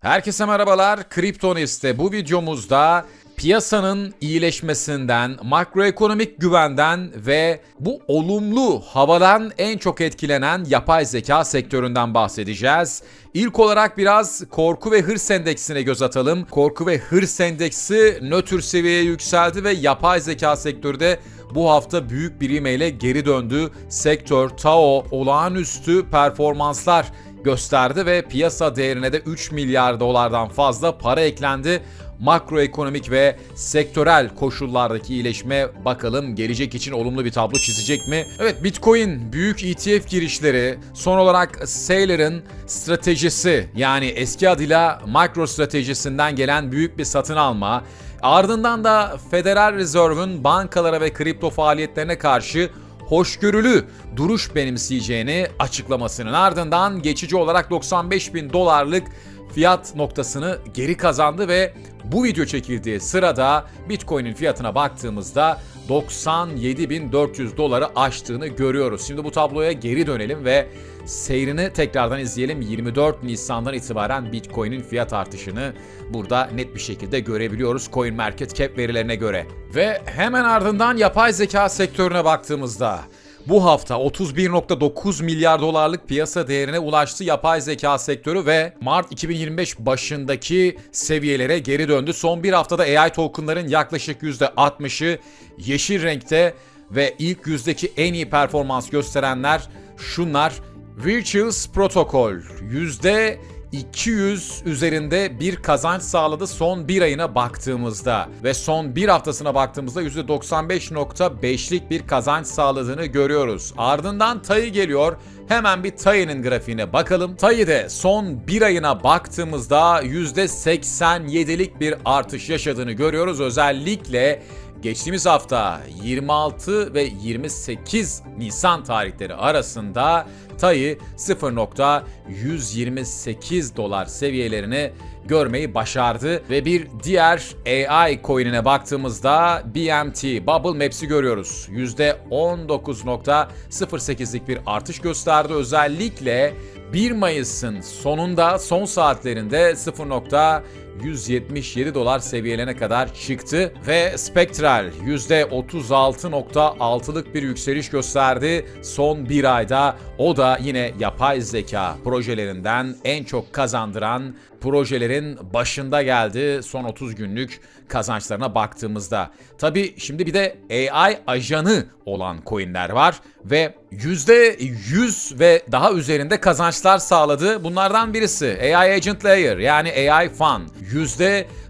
Herkese merhabalar. Kriptonist'te bu videomuzda piyasanın iyileşmesinden, makroekonomik güvenden ve bu olumlu havadan en çok etkilenen yapay zeka sektöründen bahsedeceğiz. İlk olarak biraz korku ve hırs endeksine göz atalım. Korku ve hırs endeksi nötr seviyeye yükseldi ve yapay zeka sektörü de bu hafta büyük bir ivmeyle geri döndü. Sektör, TAO olağanüstü performanslar gösterdi ve piyasa değerine de 3 milyar dolardan fazla para eklendi. Makroekonomik ve sektörel koşullardaki iyileşme bakalım gelecek için olumlu bir tablo çizecek mi? Evet Bitcoin büyük ETF girişleri, son olarak Saylor'ın stratejisi yani eski adıyla Micro stratejisinden gelen büyük bir satın alma, ardından da Federal Reserve'ın bankalara ve kripto faaliyetlerine karşı hoşgörülü duruş benimseyeceğini açıklamasının ardından geçici olarak 95 bin dolarlık fiyat noktasını geri kazandı ve bu video çekildiği sırada Bitcoin'in fiyatına baktığımızda 97.400 doları aştığını görüyoruz. Şimdi bu tabloya geri dönelim ve seyrini tekrardan izleyelim. 24 Nisan'dan itibaren Bitcoin'in fiyat artışını burada net bir şekilde görebiliyoruz CoinMarketCap verilerine göre. Ve hemen ardından yapay zeka sektörüne baktığımızda bu hafta 31.9 milyar dolarlık piyasa değerine ulaştı yapay zeka sektörü ve Mart 2025 başındaki seviyelere geri döndü. Son bir haftada AI tokenların yaklaşık %60'ı yeşil renkte ve ilk yüzdeki en iyi performans gösterenler şunlar. Virtuals Protocol yüzde 200 üzerinde bir kazanç sağladı son bir ayına baktığımızda ve son bir haftasına baktığımızda %95.5'lik bir kazanç sağladığını görüyoruz. Ardından Tayı geliyor. Hemen bir Tayı'nın grafiğine bakalım. Tayı de son bir ayına baktığımızda %87'lik bir artış yaşadığını görüyoruz. Özellikle Geçtiğimiz hafta 26 ve 28 Nisan tarihleri arasında TAI 0.128 dolar seviyelerini görmeyi başardı ve bir diğer AI coin'ine baktığımızda BMT Bubble Maps'i görüyoruz. %19.08'lik bir artış gösterdi. Özellikle 1 Mayıs'ın sonunda son saatlerinde 0. 177 dolar seviyelerine kadar çıktı ve Spectral %36.6'lık bir yükseliş gösterdi son bir ayda. O da yine yapay zeka projelerinden en çok kazandıran projelerin başında geldi son 30 günlük kazançlarına baktığımızda. Tabi şimdi bir de AI ajanı olan coinler var ve %100 ve daha üzerinde kazançlar sağladı. Bunlardan birisi AI Agent Layer yani AI Fan.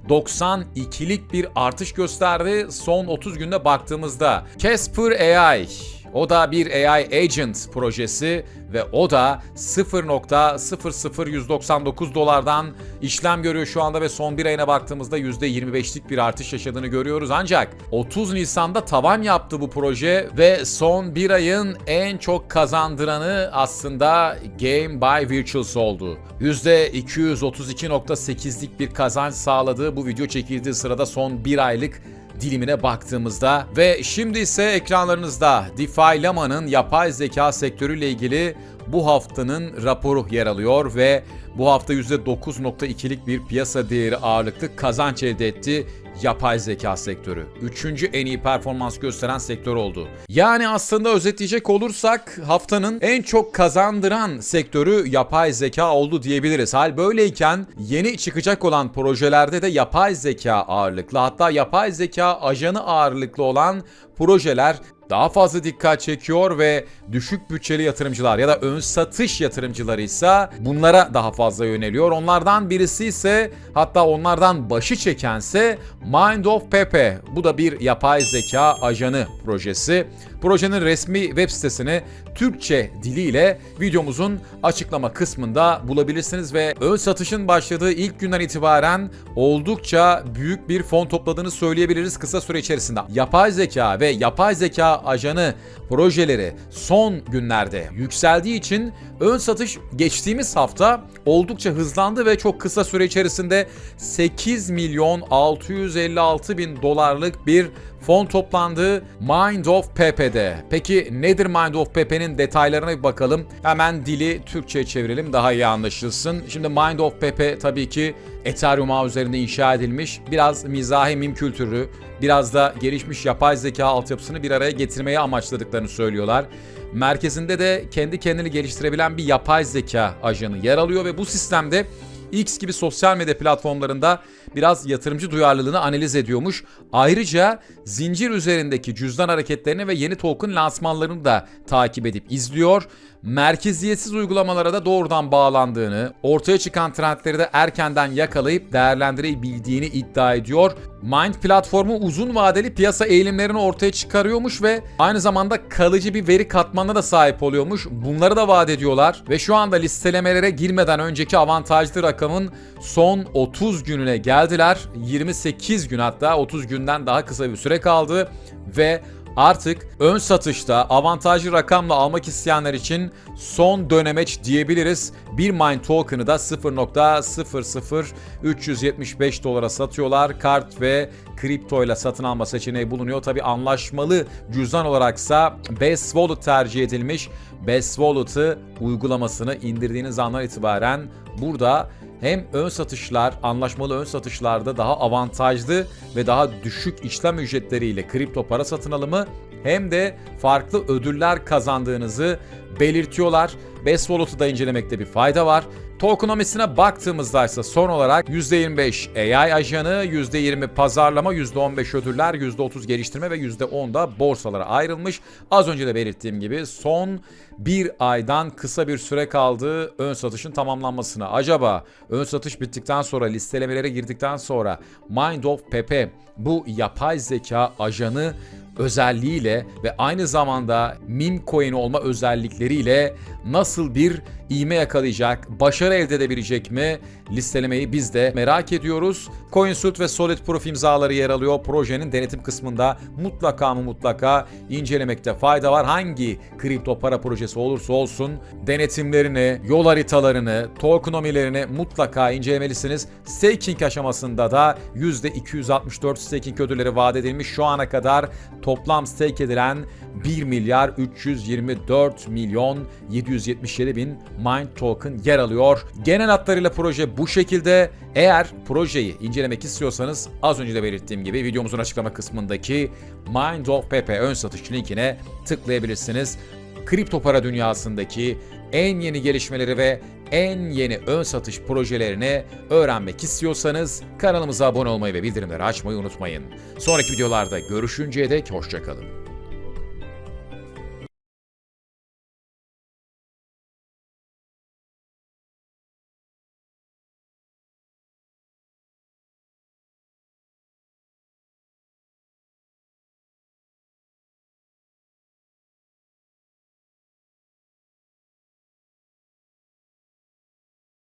%92'lik bir artış gösterdi son 30 günde baktığımızda. Casper AI o da bir AI Agent projesi ve o da 0.00199 dolardan işlem görüyor şu anda ve son bir ayına baktığımızda %25'lik bir artış yaşadığını görüyoruz. Ancak 30 Nisan'da tavan yaptı bu proje ve son bir ayın en çok kazandıranı aslında Game by Virtuals oldu. %232.8'lik bir kazanç sağladığı bu video çekildiği sırada son bir aylık dilimine baktığımızda ve şimdi ise ekranlarınızda DeFi Lama'nın yapay zeka sektörüyle ilgili bu haftanın raporu yer alıyor ve bu hafta %9.2'lik bir piyasa değeri ağırlıklı kazanç elde etti yapay zeka sektörü. Üçüncü en iyi performans gösteren sektör oldu. Yani aslında özetleyecek olursak haftanın en çok kazandıran sektörü yapay zeka oldu diyebiliriz. Hal böyleyken yeni çıkacak olan projelerde de yapay zeka ağırlıklı hatta yapay zeka ajanı ağırlıklı olan projeler daha fazla dikkat çekiyor ve düşük bütçeli yatırımcılar ya da ön satış yatırımcıları ise bunlara daha fazla yöneliyor. Onlardan birisi ise hatta onlardan başı çekense Mind of Pepe. Bu da bir yapay zeka ajanı projesi. Projenin resmi web sitesini Türkçe diliyle videomuzun açıklama kısmında bulabilirsiniz ve ön satışın başladığı ilk günden itibaren oldukça büyük bir fon topladığını söyleyebiliriz kısa süre içerisinde. Yapay zeka ve yapay zeka ajanı projeleri son günlerde yükseldiği için ön satış geçtiğimiz hafta oldukça hızlandı ve çok kısa süre içerisinde 8 milyon 656 bin dolarlık bir fon toplandı Mind of Pepe'de. Peki nedir Mind of Pepe'nin detaylarına bir bakalım. Hemen dili Türkçe'ye çevirelim daha iyi anlaşılsın. Şimdi Mind of Pepe tabii ki Ethereum ağ üzerinde inşa edilmiş. Biraz mizahi mim kültürü, biraz da gelişmiş yapay zeka altyapısını bir araya getirmeye amaçladıklarını söylüyorlar. Merkezinde de kendi kendini geliştirebilen bir yapay zeka ajanı yer alıyor ve bu sistemde X gibi sosyal medya platformlarında biraz yatırımcı duyarlılığını analiz ediyormuş. Ayrıca zincir üzerindeki cüzdan hareketlerini ve yeni token lansmanlarını da takip edip izliyor. Merkeziyetsiz uygulamalara da doğrudan bağlandığını, ortaya çıkan trendleri de erkenden yakalayıp değerlendirebildiğini iddia ediyor. Mind platformu uzun vadeli piyasa eğilimlerini ortaya çıkarıyormuş ve aynı zamanda kalıcı bir veri katmanına da sahip oluyormuş. Bunları da vaat ediyorlar ve şu anda listelemelere girmeden önceki avantajlı rakamın son 30 gününe geldiler. 28 gün hatta 30 günden daha kısa bir süre kaldı ve Artık ön satışta avantajlı rakamla almak isteyenler için son dönemeç diyebiliriz. Bir Mind Token'ı da 0.00375 dolara satıyorlar. Kart ve kripto ile satın alma seçeneği bulunuyor. Tabi anlaşmalı cüzdan olaraksa Best Wallet tercih edilmiş. Best Wallet'ı uygulamasını indirdiğiniz andan itibaren burada hem ön satışlar, anlaşmalı ön satışlarda daha avantajlı ve daha düşük işlem ücretleriyle kripto para satın alımı hem de farklı ödüller kazandığınızı belirtiyorlar. Best Wallet'ı da incelemekte bir fayda var. Tokenomics'ine baktığımızda ise son olarak %25 AI ajanı, %20 pazarlama, %15 ödüller, %30 geliştirme ve %10 da borsalara ayrılmış. Az önce de belirttiğim gibi son bir aydan kısa bir süre kaldı ön satışın tamamlanmasına. Acaba ön satış bittikten sonra listelemelere girdikten sonra Mind of Pepe bu yapay zeka ajanı özelliğiyle ve aynı zamanda meme coin olma özellikleriyle nasıl bir iğme yakalayacak, başarı elde edebilecek mi listelemeyi biz de merak ediyoruz. CoinSuit ve Solid Proof imzaları yer alıyor. Projenin denetim kısmında mutlaka mı mutlaka incelemekte fayda var. Hangi kripto para projesi olursa olsun denetimlerini, yol haritalarını, tokenomilerini mutlaka incelemelisiniz. Staking aşamasında da %264 staking ödülleri vaat edilmiş. Şu ana kadar toplam stake edilen 1 milyar 324 milyon 777 bin Mind Token yer alıyor. Genel hatlarıyla proje bu şekilde. Eğer projeyi incelemek istiyorsanız az önce de belirttiğim gibi videomuzun açıklama kısmındaki Mind of Pepe ön satış linkine tıklayabilirsiniz. Kripto para dünyasındaki en yeni gelişmeleri ve en yeni ön satış projelerini öğrenmek istiyorsanız kanalımıza abone olmayı ve bildirimleri açmayı unutmayın. Sonraki videolarda görüşünceye dek hoşçakalın.